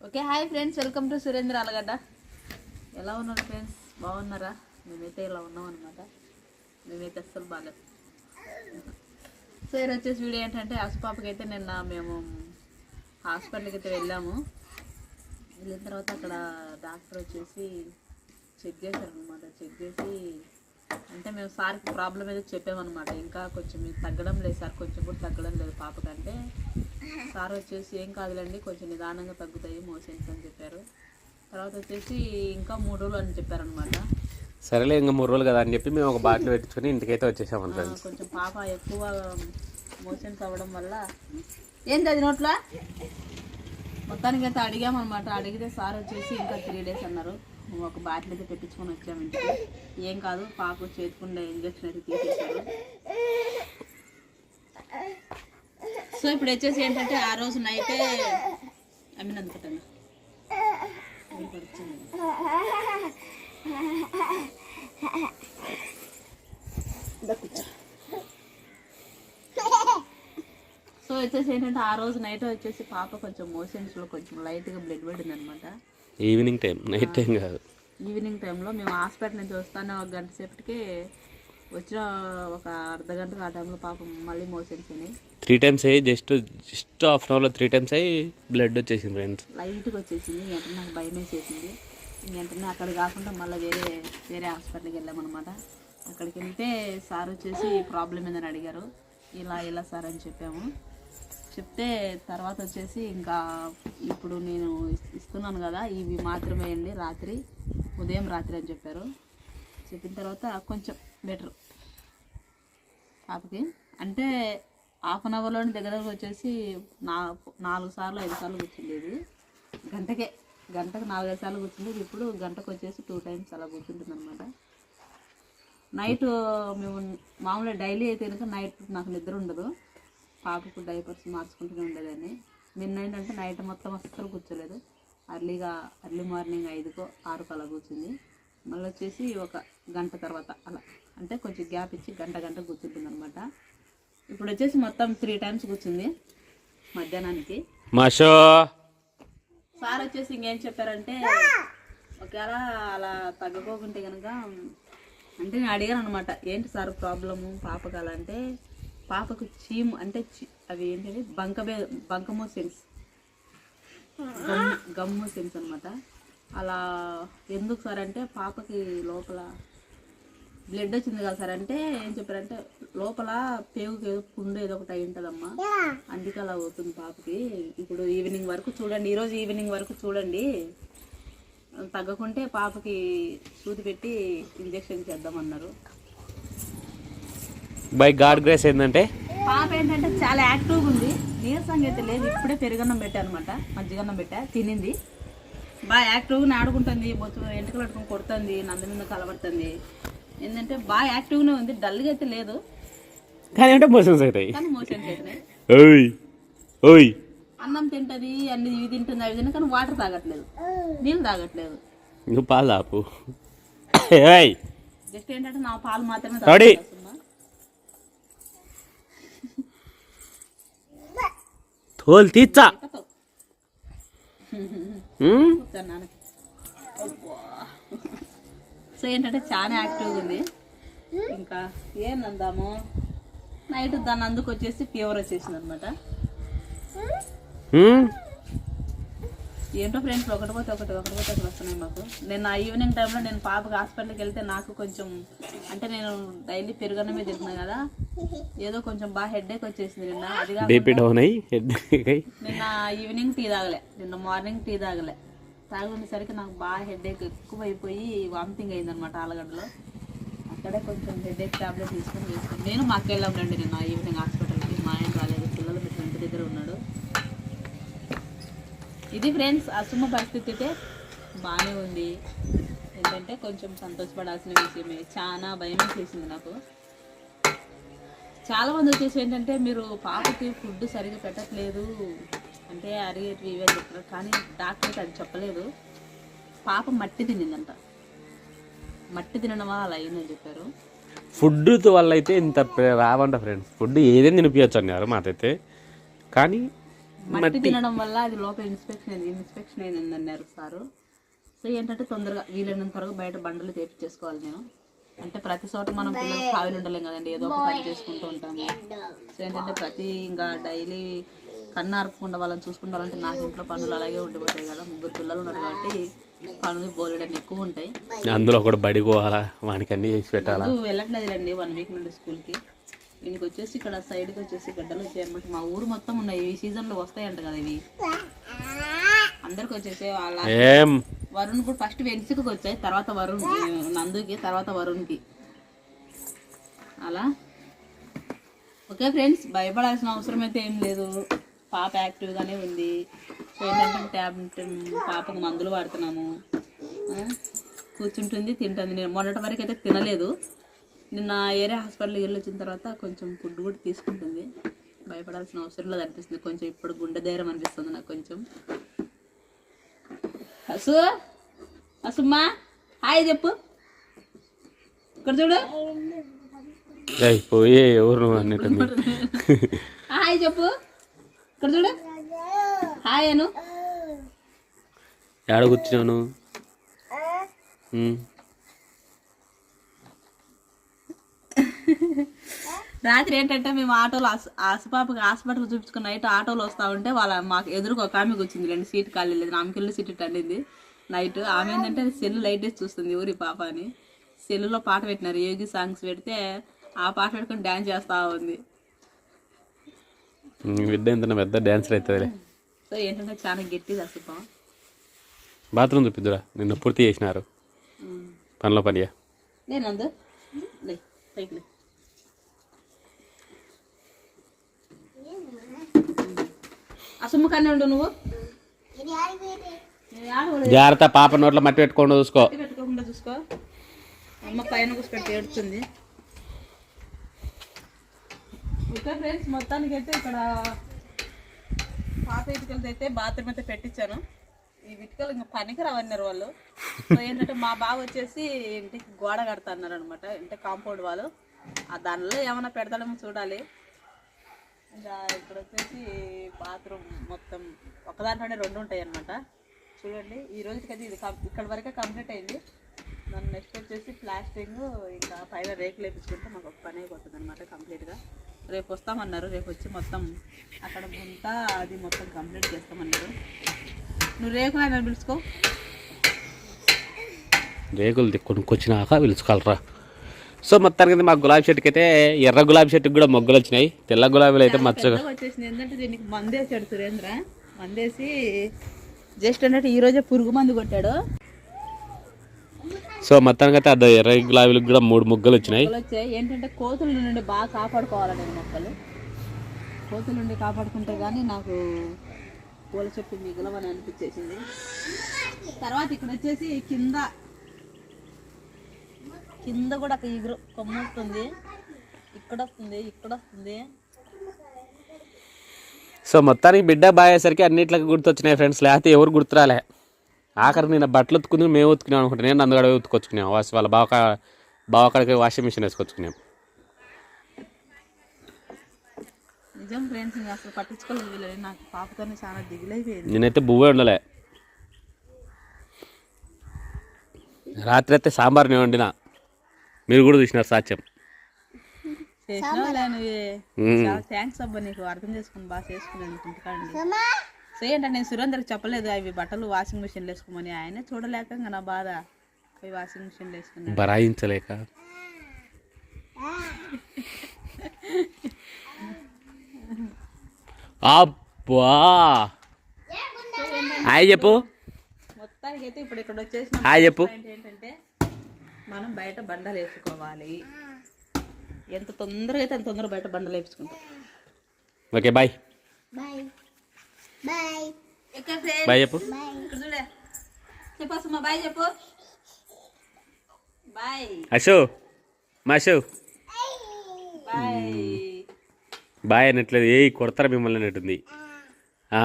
Okay hi friends welcome to Surendra Alagadda ఎలా ఉన్నారు friends బాగున్నారా? మేమైతే ఇలా ఉన్నాం అనమాట మేమైతే అస్సలు బాగాలేదు సో ఈరోజు వచ్చేసి వీడియో ఏంటంటే అసపాపకి అయితే నిన్న మేము హాస్పిటల్కి అయితే వెళ్ళాము. వెళ్ళిన తర్వాత అక్కడ డాక్టర్ వచ్చేసి చెక్ చేశారనమాట చెక్ చేసి అంటే మేము సార్కి ప్రాబ్లం ఏదో చెప్పామన్నమాట. ఇంకా కొంచెం మీకు తగ్గడం లేదు సార్. కొంచెం కూడా తగ్గడం లేదు పాపకంటే సార్ వచ్చేసి ఏం కాదులేండి కొంచెం నిదానంగా తగ్గుతాయి మోషన్స్ అని చెప్పారు. తర్వాత వచ్చేసి ఇంకా మూడు రోజులు అని చెప్పారనమాట సరేలే ఇంకా మూడు రోజులు కదా అని చెప్పి మేము ఒక బాటిల్ పెట్టించుకొని ఇంటికైతే వచ్చేసాం ఫ్రెండ్స్. కొంచెం పాప ఎక్కువ మోషన్స్ అవ్వడం వల్ల ఏంటి అది నోట్లా? మొత్తానికి అయితే అడిగామన్నమాట. అడిగితే సార్ వచ్చేసి ఇంకా త్రీ డేస్ అన్నారు. మేము ఒక బాటిల్ అయితే పెట్టించుకొని వచ్చాము ఇంటికి. ఏం కాదు పాప చేతుకుండా ఇంజక్షన్ అయితే తీసేశారు. సో ఇప్పుడు వచ్చేసి ఏంటంటే ఆ రోజు నైటే ఐ మీన్ అందుకటండి సో వచ్చేసి ఏంటంటే ఆ రోజు నైట్ వచ్చేసి పాప కొంచెం మోషన్స్లో కొంచెం లైట్గా బ్లడ్ పడింది అనమాట ఈవినింగ్ టైం నైట్ టైం కాదు. ఈవినింగ్ టైంలో మేము హాస్పిటల్ నుంచి వస్తానే ఒక గంట సేపటికి వచ్చిన ఒక అర్ధ గంటకు ఆ టైంలో పాపం మళ్ళీ మోషన్స్ అయినాయి త్రీ టైమ్స్ అయ్యి జస్ట్ జస్ట్ హాఫ్ అన్ అవర్లో త్రీ టైమ్స్ అయ్యి బ్లడ్ వచ్చేసింది ఫ్రెండ్స్ లైట్గా వచ్చేసింది వెంటనే నాకు భయం వేసేసింది. వెంటనే అక్కడ కాకుండా మళ్ళీ వేరే వేరే హాస్పిటల్కి వెళ్ళామన్నమాట అక్కడికి వెళ్తే సార్ వచ్చేసి ప్రాబ్లం ఏందని అడిగారు. ఇలా ఇలా సార్ అని చెప్పాము. చెప్తే తర్వాత వచ్చేసి ఇంకా ఇప్పుడు నేను ఇస్- ఇస్తున్నాను కదా ఇవి మాత్రమే వేయండి రాత్రి ఉదయం రాత్రి అని చెప్పారు. చెప్పిన తర్వాత కొంచెం బెటర్ పాపకి అంటే హాఫ్ అన్ అవర్లోని దగ్గర దగ్గర వచ్చేసి నా నాలుగు సార్లు ఐదు సార్లు కూర్చుండేది. గంటకే. గంటకు నాలుగైదు సార్లు కూర్చుండేది. ఇప్పుడు గంటకు వచ్చేసి టూ టైమ్స్ అలా కూర్చుంటుంది అనమాట నైట్ మేము మామూలుగా డైలీ అయితే కనుక నైట్ నాకు నిద్ర ఉండదు. పాపకు డైపర్స్ మార్చుకుంటూనే ఉండేదాన్ని. నిన్న ఏంటంటే నైట్ మొత్తం అస్సలు కూర్చోలేదు. అర్లీగా అర్లీ మార్నింగ్ ఐదుకో ఆరుకో అలా కూర్చుంది. మళ్ళీ వచ్చేసి ఒక గంట తర్వాత అలా. అంటే కొంచెం గ్యాప్ ఇచ్చి గంట గంట కూర్చుంటుంది అనమాట ఇప్పుడు వచ్చేసి మొత్తం త్రీ టైమ్స్ కూర్చుంది మధ్యాహ్నానికి. మాషో! సార్ వచ్చేసి ఇంకేం చెప్పారంటే ఒకవేళ అలా తగ్గకోకుంటే కనుక అంటే నేను అడిగాను అనమాట ఏంటి సార్ ప్రాబ్లము పాపకు అలా అంటే పాపకు చీము అంటే అవి ఏంటిది? బంకబే బంకమో సెన్స్. గమ్ము సెన్స్ అనమాట అలా ఎందుకు సార్ అంటే పాపకి లోపల బ్లడ్ వచ్చింది కదా సార్. అంటే ఏం చెప్పారంటే లోపల పేగుకి ఏదో పుండు ఏదో ఒకటి అయి ఉంటుందమ్మా. అందుకే అలా అవుతుంది పాపకి. ఇప్పుడు ఈవినింగ్ వరకు చూడండి. ఈరోజు ఈవినింగ్ వరకు చూడండి. తగ్గకుంటే పాపకి సూది పెట్టి ఇంజెక్షన్ చేద్దామన్నారు. బై గాడ్ గ్రేస్ ఏంటంటే? పాప ఏంటంటే చాలా యాక్టివ్గా ఉంది. నీరసంగా అయితే లేదు. ఇప్పుడే పెరుగన్నం పెట్టా అనమాట మజ్జిగన్నం పెట్టా. తినింది. బాగా యాక్టివ్గా ఆడుకుంటుంది. బొత్తు ఎంటకలు పట్టుకొని కొడుతుంది. నంద మీద కలబడుతుంది. ఏంటంటే బాగా యాక్టివ్గానే ఉంది. డల్గా అయితే లేదు. కానీ అంటే మోషన్స్ అవుతాయి. కానీ మోషన్స్ అవుతున్నాయి ఓయ్ ఓయ్. అన్నం తింటది అన్ని ఇవి తింటుంది అవి తిన్నా కానీ వాటర్ తాగట్లేదు. నీళ్ళు తాగట్లేదు. నువ్వు పాలు ఏయ్. జస్ట్ ఏంటంటే నా పాలు మాత్రమే? తాగుతున్నా. తోలు తీచ్చా. నాన్న. సో ఏంటంటే చాలా యాక్టివ్గా ఉంది. ఇంకా ఏం అందాము? నైట్ దాని అందుకు వచ్చేసి ఫీవర్ వచ్చేసింది అనమాట? ఏంటో ఫ్రెండ్స్ ఒకటి పోతే ఒకటి ఒకటి పోతే ఒకటి వస్తున్నాయి మాకు. నేను ఆ ఈవినింగ్ టైంలో నేను పాపకి హాస్పిటల్కి వెళ్తే నాకు కొంచెం అంటే నేను డైలీ పెరుగన్నమే తింటున్నా కదా ఏదో కొంచెం బాగా హెడేక్ వచ్చేసింది నిన్న. అది. నిన్న ఈవినింగ్ టీ తాగలే. నిన్న మార్నింగ్ టీ తాగలే. తాగుండేసరికి నాకు బాగా హెడేక్ ఎక్కువ అయిపోయి వామిటింగ్ అయిందనమాట ఆలగడ్డలో. అక్కడే కొంచెం హెడేక్ టాబ్లెట్ తీసుకొని వేసుకుని నేను మాకు అక్క వెళ్ళాం నిన్న. ఈవినింగ్ హాస్పిటల్కి మా ఆయన రాలేదు. పిల్లలు పెట్టి ఇంటి దగ్గర ఉన్నాడు. ఇది ఫ్రెండ్స్ అసుమ పరిస్థితి అయితే బాగానే ఉంది. ఏంటంటే కొంచెం సంతోషపడాల్సిన విషయమే. చాలా భయం చేసింది నాకు. చాలామంది వచ్చేసి ఏంటంటే మీరు పాపకి ఫుడ్ సరిగ్గా పెట్టట్లేదు. అంటే అరిగేటివి ఇవే చెప్తారు కానీ డాక్టర్ అయితే అది చెప్పలేదు. పాప మట్టి తినిందంట. మట్టి తినడం వల్ల అలా అయిందని చెప్పారు. ఫుడ్ వల్ల అయితే ఇంత రావంట ఫ్రెండ్స్ ఫుడ్ ఏదైనా తినిపించచ్చు అన్నారు మాకైతే. కానీ మట్టి తినడం వల్ల అది లోపల ఇన్స్పెక్షన్ అయింది. ఇన్స్పెక్షన్ అయింది అన్నారు సారు. సో ఏంటంటే తొందరగా వీలైనంత త్వరగా బయట బండలు తెప్పించేసుకోవాలి నేను. అంటే ప్రతి చోట మనం పిల్లలు కావిలు ఉండలేం కదండి. ఏదో ఒక పని చేసుకుంటూ ఉంటాము. సో ఏంటంటే ప్రతి ఇంకా డైలీ కన్ను అరపకుండా వాళ్ళని చూసుకుంటారంటే నాకు ఇంట్లో పనులు అలాగే ఉండిపోతాయి కదా. ముగ్గురు పిల్లలు ఉన్నారు కాబట్టి పనులు బోలెడని ఎక్కువ ఉంటాయి. అందులో కూడా బడి పోవాలా? వానికి అన్నీ చేసి పెట్టాలా? నువ్వు వెళ్ళట్లేదులేండి వన్ వీక్ నుండి స్కూల్కి. దీనికి వచ్చేసి ఇక్కడ సైడ్కి వచ్చేసి గడ్డలు వచ్చాయి అనమాట మా ఊరు మొత్తం ఉన్నాయి. ఈ సీజన్లో వస్తాయంట కదా ఇవి. అందరికి వచ్చేసి వాళ్ళ వరుణ్ కూడా ఫస్ట్ వెన్సికి వచ్చాయి. తర్వాత వరుణ్ నందుకి తర్వాత వరుణ్కి. అలా. ఓకే ఫ్రెండ్స్ భయపడాల్సిన అవసరం అయితే ఏం లేదు. పాప యాక్టివ్గానే ఉంది. ఏంటంటే ట్యాబ్లెట్ పాపకు మందులు వాడుతున్నాము. కూర్చుంటుంది తింటుంది. నేను మొన్నటి వరకు అయితే తినలేదు. నిన్న ఏరే హాస్పిటల్కి వెళ్ళి వచ్చిన తర్వాత కొంచెం ఫుడ్ కూడా తీసుకుంటుంది. భయపడాల్సిన అవసరం లేదు అనిపిస్తుంది. కొంచెం ఇప్పుడు గుండె ధైర్యం అనిపిస్తుంది నాకు కొంచెం. అసు అసుమ్మా హాయ్ చెప్పు. ఇక్కడ చూడు. హాయ్ చెప్పు. ఇక్కడ చూడు. హాయ్ అను. ఏడ నువ్వు? ఉమ్. రాత్రి ఏంటంటే మేము ఆటోలో ఆసు- ఆసుపాపకి హాస్పిటల్ చూపించుకున్న నైట్ ఆటోలో వస్తా ఉంటే వాళ్ళ మాకు ఎదురుకు ఒక ఆమె వచ్చింది రెండు సీట్ ఖాళీ లేదు ఆమెకెళ్ళి సీట్ అండింది నైట్ ఆమె ఏంటంటే సెల్ లైట్ వేసి చూస్తుంది ఊరి పాప అని. సెల్లులో పాట పెట్టినారు యోగి సాంగ్స్ పెడితే ఆ పాట పెట్టుకొని డ్యాన్స్ చేస్తా ఉంది. బిడ్డ ఎంత పెద్ద డ్యాన్సర్ అవుతుందిలే. సో ఏంటంటే చాలా గట్టిది అసుపం బాత్రూమ్ చూపిద్దురా నిన్న పూర్తి చేసినారు. పనిలో పనియా? నేనందు పైకి అసమ్మ కన్నా ఉండు నువ్వు. జాగ్రత్త పాప నోట్లో మట్టి పెట్టుకోండి చూసుకో. పెట్టుకోకుండా చూసుకో. అమ్మ పైన కూర్చోపెట్టి ఏడుస్తుంది. ఓకే ఫ్రెండ్స్ మొత్తానికి అయితే ఇక్కడ పాత ఇటుకలతో అయితే బాత్రూమ్ అయితే పెట్టించాను. ఈ ఇటుకలు ఇంకా పనికి రావన్నారు వాళ్ళు. సో ఏంటంటే మా బావ వచ్చేసి ఇంటికి గోడ కడతా అన్నారు అనమాట అంటే కాంపౌండ్ వాళ్ళు. ఆ దానిలో ఏమైనా పెడతాడేమో చూడాలి. ఇంకా ఇక్కడ వచ్చేసి బాత్రూమ్ మొత్తం ఒకదాంట్లోనే రెండు ఉంటాయి అనమాట చూడండి ఈ రోజుకైతే ఇది ఇక్కడ వరకే కంప్లీట్ అయింది. దాని నెక్స్ట్ వచ్చేసి ప్లాస్టింగ్ ఇంకా పైన రేకులు వేపించుకుంటే మాకు ఒక పని అయిపోతుంది అనమాట కంప్లీట్ రేపు వస్తామన్నారు రేపు వచ్చి మొత్తం అక్కడ గుంత అది మొత్తం కంప్లీట్ చేస్తామన్నారు. నువ్వు రేకు ఆయన పిలుచుకో. రేకులు కొనుక్కొచ్చినాక పిలుచుకోవాలరా. సో మొత్తానికి మా గులాబీ చెట్టుకి అయితే ఎర్ర గులాబీ చెట్టుకి కూడా మొగ్గలు వచ్చినాయి. తెల్ల గులాబీలు అయితే మచ్చగా. వచ్చేసింది ఎందుకంటే దీనికి మందేసాడు సురేంద్ర. మందేసి జస్ట్ అంటే ఈ రోజే పురుగు మందు కొట్టాడు. సో మొత్తానికి అయితే అది ఎర్ర గులాబీలకు కూడా మూడు మొగ్గలు వచ్చినాయి. ఏంటంటే కోతుల నుండి బాగా కాపాడుకోవాలి నేను మొక్కలు. కోతుల నుండి కాపాడుకుంటే కానీ నాకు పూల చెట్టు మిగలవని అనిపించేసింది. తర్వాత ఇక్కడ వచ్చేసి కింద కింద కూడా ఒక ఎగురు కొమ్మ వస్తుంది. ఇక్కడ వస్తుంది ఇక్కడ వస్తుంది. సో మొత్తానికి బిడ్డ బాగేసరికి అన్నిట్లకి గుర్తొచ్చినాయి ఫ్రెండ్స్. లేకపోతే ఎవరు గుర్తురాలే. ఆఖరి నేను బట్టలు ఉతుకుంది మేము ఉతుకున్నాం అనుకుంటా. నేను నందుగడ ఉతుకొచ్చుకున్నాం. వాష్ వాళ్ళ బావ బావకాడికి వాషింగ్ మిషన్ వేసుకొచ్చుకున్నాం. నిజం ఫ్రెండ్స్ ఇంకా అసలు పట్టించుకోలేదు వీళ్ళని. నాకు పాపతోనే చాలా దిగులైపోయింది. నేనైతే బువ్వే ఉండలే. రాత్రి అయితే సాంబార్ నేను వండిన. మీరు కూడా చూసినారు సాక్ష్యం. చాలా థ్యాంక్స్ అబ్బా నీకు. అర్థం చేసుకుని బాగా చేసుకున్నాను ఇంటికాండి సో ఏంటంటే నేను సురేందర్కి చెప్పలేదు. అవి బట్టలు వాషింగ్ మిషన్లో వేసుకోమని ఆయన చూడలేక ఇంకా నా బాధ. పోయి వాషింగ్ మిషన్లో వేసుకున్నాడు. బరాయించలేక. అబ్బా! హాయ్ చెప్పు. మొత్తానికి అయితే ఇప్పుడు ఇక్కడ వచ్చేసిన హాయ్ చెప్పు. ఏంటంటే మనం బయట బండలు వేసుకోవాలి. ఎంత తొందరగా అయితే అంత తొందరగా బయట బండలు వేసుకుంటాం. Okay bye friends bye. చెప్పు. బాయ్. చెప్పు బాయ్ అశు బాయ్. బాయ్ అనట్లేదు ఏ కొడతారా మిమ్మల్ని అన్నట్టుంది. ఆ,